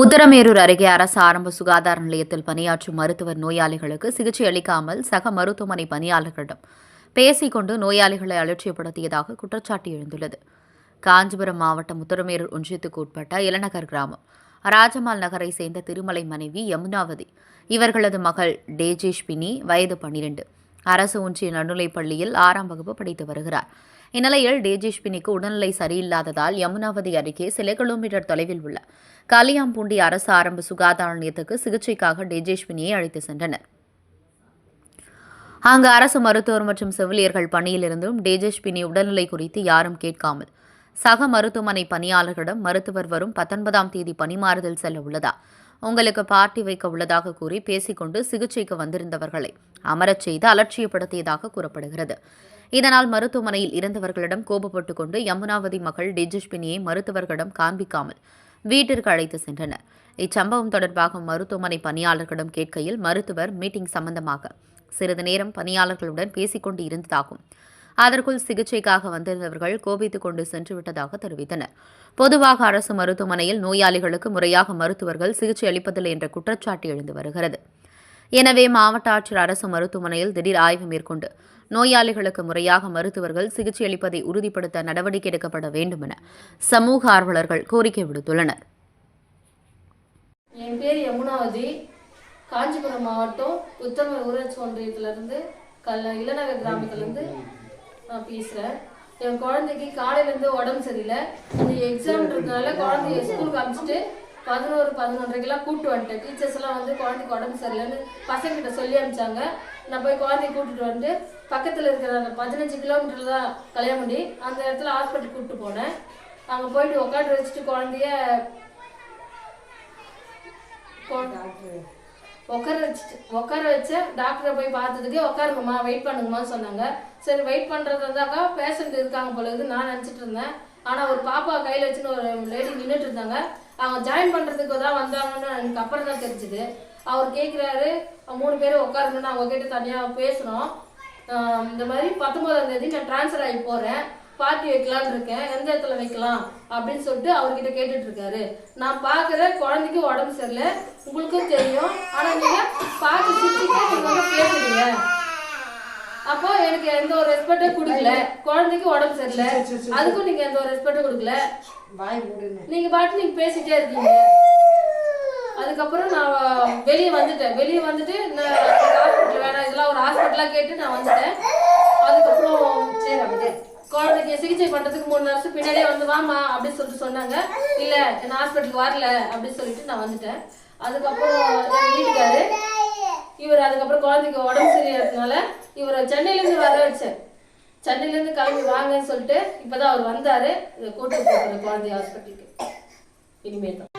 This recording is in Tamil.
உத்தரமேரூர் அருகே அரசு ஆரம்ப சுகாதார நிலையத்தில் பணியாற்றும் மருத்துவர் நோயாளிகளுக்கு சிகிச்சை அளிக்காமல் சக மருத்துவமனை பணியாளர்களிடம் பேசிக்கொண்டு நோயாளிகளை அலட்சியப்படுத்தியதாக குற்றச்சாட்டு எழுந்துள்ளது. காஞ்சிபுரம் மாவட்டம் உத்தரமேரூர் ஒன்றியத்துக்கு உட்பட்ட இளநகர் கிராமம். ராஜமால் நகரை சேர்ந்த திருமலை மனைவி யமுனாவதி. இவர்களது மகள் டேஜேஷ்பினி வயது பன்னிரண்டு. அரசு ஒன்றிய நடுநிலைப் பள்ளியில் ஆறாம் வகுப்பு படித்து வருகிறார். இந்நிலையில் டேஜிஷ்பினிக்கு உடல்நிலை சரியில்லாததால் யமுனாவதி அருகே சில கிலோமீட்டர் தொலைவில் உள்ள காளியாம்பூண்டி அரசு ஆரம்ப சுகாதார நிலையத்துக்கு சிகிச்சைக்காக டேஜேஷ்பினியை அழைத்து சென்றனர். அங்கு அரசு மருத்துவர் மற்றும் செவிலியர்கள் பணியிலிருந்தும் டேஜேஷ்பினி உடல்நிலை குறித்து யாரும் கேட்காமல் சக மருத்துவமனை பணியாளர்களிடம் மருத்துவர் வரும் பத்தொன்பதாம் தேதி பணிமாறுதல் செல்ல உள்ளதா? உங்களுக்கு பார்ட்டி வைக்க உள்ளதாக கூறி பேசிக்கொண்டு சிகிச்சைக்கு வந்திருந்தவர்களை அமரச் செய்து அலட்சியப்படுத்தியதாக கூறப்படுகிறது. இதனால் மருத்துவமனையில் இருந்தவர்களிடம் கோபப்பட்டு கொண்டு யமுனாவதி மகள் டேஜஸ்பினியை மருத்துவர்களிடம் காண்பிக்காமல் வீட்டிற்கு அழைத்து சென்றனர். இச்சம்பவம் தொடர்பாக மருத்துவமனை பணியாளர்களிடம் கேட்கையில் மருத்துவர் மீட்டிங் சம்பந்தமாக சிறிது நேரம் பணியாளர்களுடன் பேசிக்கொண்டு இருந்ததாகும். அதற்குள் சிகிச்சைக்காக வந்திருந்தவர்கள் கோபித்துக் கொண்டு சென்று விட்டதாக தெரிவித்தனர். பொதுவாக அரசு மருத்துவமனையில் நோயாளிகளுக்கு முறையாக மருத்துவர்கள் சிகிச்சை அளிப்பதில்லை என்ற குற்றச்சாட்டு எழுந்து வருகிறது. எனவே மாவட்ட ஆட்சியர் அரசு மருத்துவமனையில் திடீர் ஆய்வு மேற்கொண்டு நோயாளிகளுக்கு முறையாக மருத்துவர்கள் சிகிச்சை அளிப்பதை உறுதிப்படுத்த நடவடிக்கை எடுக்கப்பட வேண்டும் என சமூக ஆர்வலர்கள் கோரிக்கை விடுத்துள்ளனர். என் பேர் யமுனாவதி காஞ்சிபுரம் மாவட்டம் உத்தம ஊராட்சி ஒன்றியத்திலிருந்து கல்ல இளநகர் கிராமத்திலிருந்து நான் பேசுகிறேன் என் குழந்தைக்கு காலையிலேருந்து உடம்பு சரியில்லை. இந்த எக்ஸாம்ன்றதுனால குழந்தைய ஸ்கூலுக்கு அனுப்பிச்சிட்டு பதினோரு பதினொன்றரைக்கெல்லாம் கூப்பிட்டு வந்துட்டேன். டீச்சர்ஸ் எல்லாம் வந்து குழந்தைக்கு உடம்பு சரியில்லைன்னு பசங்கிட்ட சொல்லி அனுப்பிச்சாங்க. நான் போய் குழந்தைய கூட்டிட்டு வந்து பக்கத்தில் இருக்கிற அந்த பதினஞ்சு கிலோமீட்டர் தான் கல்யாணி அந்த இடத்துல ஹாஸ்பிட்டல் கூப்பிட்டு போனேன். அங்கே போயிட்டு உட்காந்து வச்சுட்டு குழந்தைய உட்கார வச்சுட்டு உட்கார வச்ச டாக்டரை போய் பார்த்ததுக்கு உட்காருங்கம்மா வெயிட் பண்ணுங்கம்மா சொன்னாங்க. சரி வெயிட் பண்ணுறது இருந்தாக்கா பேஷண்ட் இருக்காங்க போல இருக்குது நான் நினச்சிட்டு இருந்தேன். ஆனால் ஒரு பாப்பா கையில் வச்சுன்னு ஒரு லேடி நின்றுட்டு இருந்தாங்க. அவங்க ஜாயின் பண்ணுறதுக்கு தான் வந்தாங்கன்னு எனக்கு அப்புறம் தான் தெரிஞ்சுது. அவர் கேட்குறாரு மூணு பேரும் உட்காருங்கன்னு அவங்க கிட்ட தனியாக பேசுகிறோம் இந்த மாதிரி பத்தொம்போதாம் தேதி நான் ட்ரான்ஸ்ஃபர் ஆகி போகிறேன் பார்ட்டி வைக்கலான்னு இருக்கேன். எந்த இடத்துல வைக்கலாம் அப்படின்னு சொல்லிட்டு அவர்கிட்ட கேட்டுட்டு இருக்காரு நான் பார்க்குற குழந்தைக்கு உடம்பு சரியில்லை. உங்களுக்கும் தெரியும். ஆனால் நீங்கள் பார்த்து சிரிச்சுட்டு நீங்கள் வந்து பேசுறீங்க. அப்போ எனக்கு எந்த ஒரு ரெஸ்பெக்டே கொடுக்கல. குழந்தைக்கு உடம்பு சரியில்லை. அதுக்கும் நீங்க எந்த ஒரு ரெஸ்பெக்டும் கொடுக்கல. நீங்க பாட்டு நீங்க பேசிட்டே இருக்கீங்க. அதுக்கப்புறம் நான் வெளியே வந்துட்டேன். வெளியே வந்துட்டு நான் ஹாஸ்பிட்டல் வேணாம் இதெல்லாம் ஒரு ஹாஸ்பிட்டலாக கேட்டு நான் வந்துட்டேன். அதுக்கப்புறம் சரி அப்படியே சிகிச்சை பண்றதுக்கு மூணு நர்ஸ் பின்னாடியே வந்து வாமா அப்படின்னு சொல்லிட்டு சொன்னாங்க. இல்ல நான் ஹாஸ்பிட்டலுக்கு வரல அப்படின்னு சொல்லிட்டு நான் வந்துட்டேன். அதுக்கப்புறம் வீட்டுக்காரு இவர் அதுக்கப்புறம் குழந்தைக்கு உடம்பு சரியாகிறதுனால இவரை சென்னையிலேருந்து வர வச்சேன். சென்னையிலேருந்து கிளம்பி வாங்கன்னு சொல்லிட்டு இப்போதான் அவர் வந்தாரு. இதை கூட்டு போகிற குழந்தை ஹாஸ்பிட்டலுக்கு இனிமேல் தான்.